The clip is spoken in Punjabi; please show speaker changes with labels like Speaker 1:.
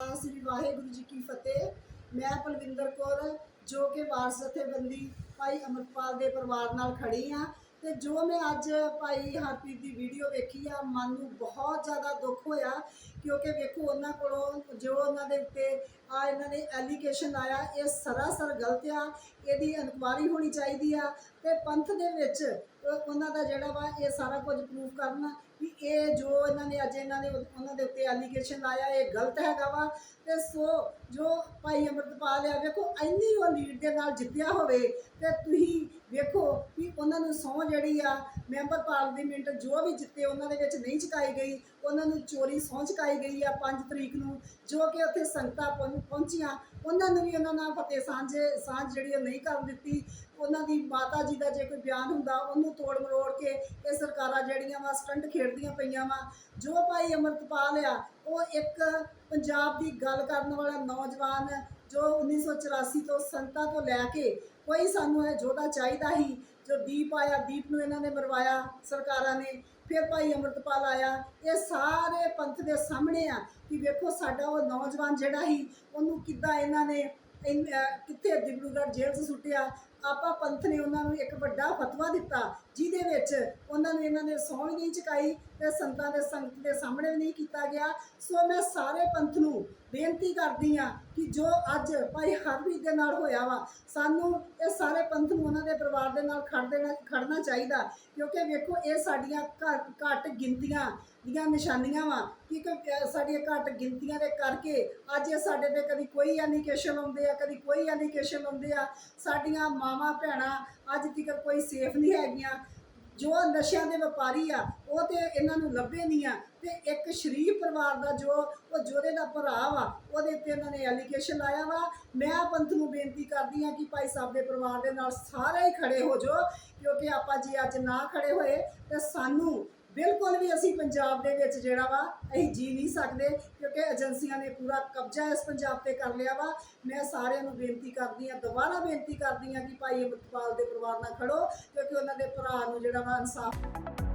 Speaker 1: ਸ੍ਰੀ ਵਾਹਿਗੁਰੂ ਜੀ ਕੀ ਫਤਿਹ। ਮੈਂ ਪਲਵਿੰਦਰ ਕੌਰ, ਜੋ ਕਿ ਵਾਰਸ ਜਥੇਬੰਦੀ ਭਾਈ ਅਮਰਪਾਲ ਦੇ ਪਰਿਵਾਰ ਨਾਲ ਖੜੀ ਆ ਤੇ ਜੋ ਮੈਂ ਅੱਜ ਭਾਈ ਹਰਪ੍ਰੀਤ ਦੀ ਵੀਡੀਓ ਵੇਖੀ ਆ, ਮਨ ਨੂੰ ਬਹੁਤ ਜ਼ਿਆਦਾ ਦੁੱਖ ਹੋਇਆ, ਕਿਉਂਕਿ ਵੇਖੋ ਉਹਨਾਂ ਕੋਲੋਂ ਜੋ ਉਹਨਾਂ ਦੇ ਉੱਤੇ ਆ ਇਹਨਾਂ ਨੇ ਐਲੀਗੇਸ਼ਨ ਆਇਆ, ਇਹ ਸਰਾਸਰ ਗਲਤ ਆ, ਇਹਦੀ ਇਨਕੁਆਰੀ ਹੋਣੀ ਚਾਹੀਦੀ ਆ, ਤੇ ਪੰਥ ਦੇ ਵਿੱਚ ਉਹਨਾਂ ਦਾ ਜਿਹੜਾ ਵਾ ਇਹ ਸਾਰਾ ਕੁਝ ਪ੍ਰੂਫ ਕਰਨਾ ਵੀ ਇਹ ਜੋ ਇਹਨਾਂ ਨੇ ਅੱਜ ਇਹਨਾਂ ਨੇ ਉਹਨਾਂ ਦੇ ਉੱਤੇ ਐਲੀਗੇਸ਼ਨ ਲਾਇਆ, ਇਹ ਗਲਤ ਹੈਗਾ ਵਾ, ਤੇ ਸੋ ਜੋ ਭਾਈ ਅਮਰਤਪਾਲ ਆ, ਵੇਖੋ ਇੰਨੀ ਉਹ ਲੀਡ ਦੇ ਨਾਲ ਜਿੱਤਿਆ ਹੋਵੇ, ਤੇ ਤੁਸੀਂ ਨੂੰ ਸਹੁੰ ਜਿਹੜੀ ਆ, ਮੈਂਬਰ ਪਾਰਲੀਮੈਂਟ ਜੋ ਵੀ ਜਿੱਤੇ ਉਹਨਾਂ ਦੇ ਵਿੱਚ ਨਹੀਂ ਚੁਕਾਈ ਗਈ, ਉਹਨਾਂ ਨੂੰ ਚੋਰੀ ਸਹੁੰ ਚੁਕਾਈ ਗਈ ਆ 5 ਤਰੀਕ ਨੂੰ, ਜੋ ਕਿ ਉੱਥੇ ਸੰਗਤਾਂ ਪਹੁੰ- ਪਹੁੰਚੀਆਂ। ਉਹਨਾਂ ਨੂੰ ਵੀ ਉਹਨਾਂ ਨਾਲ ਫਤਿਹ ਸਾਂਝੇ, ਸਾਂਝ ਜਿਹੜੀ ਉਹ ਨਹੀਂ ਕਰ ਦਿੱਤੀ। ਉਹਨਾਂ ਦੀ ਮਾਤਾ ਜੀ ਦਾ ਜੇ ਕੋਈ ਬਿਆਨ ਹੁੰਦਾ, ਉਹਨੂੰ ਤੋੜ ਮਰੋੜ ਕੇ ਇਹ ਸਰਕਾਰਾਂ ਜਿਹੜੀਆਂ ਵਾ, ਸਟੰਟ ਖੇਡਦੀਆਂ ਪਈਆਂ ਵਾ। ਜੋ ਭਾਈ ਅਮਰਤਪਾਲ ਆ, ਉਹ ਇੱਕ ਪੰਜਾਬ ਦੀ ਗੱਲ ਕਰਨ ਵਾਲਾ ਨੌਜਵਾਨ, ਜੋ 1984 ਤੋਂ ਸੰਤਾਂ ਤੋਂ ਲੈ ਕੇ ਕੋਈ ਸਾਨੂੰ ਇਹ ਯੋਧਾ ਚਾਹੀਦਾ ਹੀ ਜੋ ਦੀਪ ਆਇਆ, ਦੀਪ ਨੂੰ ਇਹਨਾਂ ਨੇ ਮਰਵਾਇਆ, ਸਰਕਾਰਾਂ ਨੇ। ਫਿਰ ਭਾਈ ਅਮਰਤਪਾਲ ਆਇਆ। ਇਹ ਸਾਰੇ ਪੰਥ ਦੇ ਸਾਹਮਣੇ ਆ ਕਿ ਵੇਖੋ ਸਾਡਾ ਉਹ ਨੌਜਵਾਨ ਜਿਹੜਾ ਸੀ, ਉਹਨੂੰ ਕਿੱਦਾਂ ਇਹਨਾਂ ਨੇ ਕਿੱਥੇ ਡਿਬਰੂਗੜ੍ਹ ਜੇਲ੍ਹ 'ਚ ਸੁੱਟਿਆ ਆਪਾ ਪੰਥ ਨੇ ਉਹਨਾਂ ਨੂੰ ਇੱਕ ਵੱਡਾ ਫਤਵਾ ਦਿੱਤਾ, ਜਿਹਦੇ ਵਿੱਚ ਉਹਨਾਂ ਨੂੰ ਇਹਨਾਂ ਨੇ ਸਹੁੰ ਨਹੀਂ ਚੁਕਾਈ ਤੇ ਸੰਤਾਂ ਦੇ ਸੰਗਤ ਦੇ ਸਾਹਮਣੇ ਵੀ ਨਹੀਂ ਕੀਤਾ ਗਿਆ। ਸੋ ਮੈਂ ਸਾਰੇ ਪੰਥ ਨੂੰ ਬੇਨਤੀ ਕਰਦੀ ਆ ਕਿ ਜੋ ਅੱਜ ਭਾਈ ਹਰਪ੍ਰੀਤ ਦੇ ਨਾਲ ਹੋਇਆ ਵਾ, ਸਾਨੂੰ ਇਹ ਸਾਰੇ ਪੰਥ ਨੂੰ ਉਹਨਾਂ ਦੇ ਪਰਿਵਾਰ ਦੇ ਨਾਲ ਖੜ ਦੇਣਾ ਖੜਨਾ ਚਾਹੀਦਾ, ਕਿਉਂਕਿ ਵੇਖੋ ਇਹ ਸਾਡੀਆਂ ਘੱਟ ਘੱਟ ਗਿਣਤੀਆਂ ਦੀਆਂ ਨਿਸ਼ਾਨੀਆਂ ਵਾ ਕਿ ਸਾਡੀਆਂ ਘੱਟ ਗਿਣਤੀਆਂ ਦੇ ਕਰਕੇ ਅੱਜ ਇਹ ਸਾਡੇ ਤੇ ਕਦੀ ਕੋਈ ਐਲੀਗੇਸ਼ਨ ਆਉਂਦੇ ਆ, ਕਦੀ ਕੋਈ ਐਲੀਗੇਸ਼ਨ ਆਉਂਦੇ ਆ, ਸਾਡੀਆਂ ਮਾਵਾਂ, ਭੈਣਾਂ, ਅੱਜ ਤੱਕ ਕੋਈ ਸੇਫ ਨਹੀਂ ਹੈਗੀਆਂ। ਜੋ ਨਸ਼ਿਆਂ ਦੇ ਵਪਾਰੀ ਆ, ਉਹ ਤੇ ਇਹਨਾਂ ਨੂੰ ਲੱਭੇ ਨਹੀਂ ਆ। ਤੇ ਇੱਕ ਸ਼ਰੀਫ ਪਰਿਵਾਰ ਦਾ ਜੋ, ਉਹ ਜੋਦੇ ਦਾ ਭਰਾ ਵਾ, ਉਹਦੇ ਉੱਤੇ ਇਹਨਾਂ ਨੇ ਐਲੀਗੇਸ਼ਨ ਲਾਇਆ ਵਾ। ਮੈਂ ਪੰਥ ਨੂੰ ਬੇਨਤੀ ਕਰਦੀ ਆ ਕਿ ਭਾਈ ਸਾਹਿਬ ਦੇ ਪਰਿਵਾਰ ਦੇ ਨਾਲ ਸਾਰੇ ਹੀ ਖੜੇ ਹੋ ਜਾਓ, ਕਿਉਂਕਿ ਆਪਾਂ ਜੇ ਅੱਜ ਨਾ ਖੜੇ ਹੋਏ, ਤੇ ਸਾਨੂੰ ਬਿਲਕੁਲ ਵੀ ਅਸੀਂ ਪੰਜਾਬ ਦੇ ਵਿੱਚ ਜਿਹੜਾ ਵਾ, ਅਸੀਂ ਜੀ ਨਹੀਂ ਸਕਦੇ ਕਿਉਂਕਿ ਏਜੰਸੀਆਂ ਨੇ ਪੂਰਾ ਕਬਜ਼ਾ ਇਸ ਪੰਜਾਬ ਤੇ ਕਰ ਲਿਆ ਵਾ। ਮੈਂ ਸਾਰਿਆਂ ਨੂੰ ਬੇਨਤੀ ਕਰਦੀ ਆ ਦੁਬਾਰਾ ਬੇਨਤੀ ਕਰਦੀ ਆ ਕਿ ਭਾਈ ਅਮਰਪਾਲ ਦੇ ਪਰਿਵਾਰ ਨਾਲ ਖੜੋ ਕਿਉਂਕਿ ਉਹਨਾਂ ਦੇ ਭਰਾ ਨੂੰ ਜਿਹੜਾ ਵਾ ਇਨਸਾਫ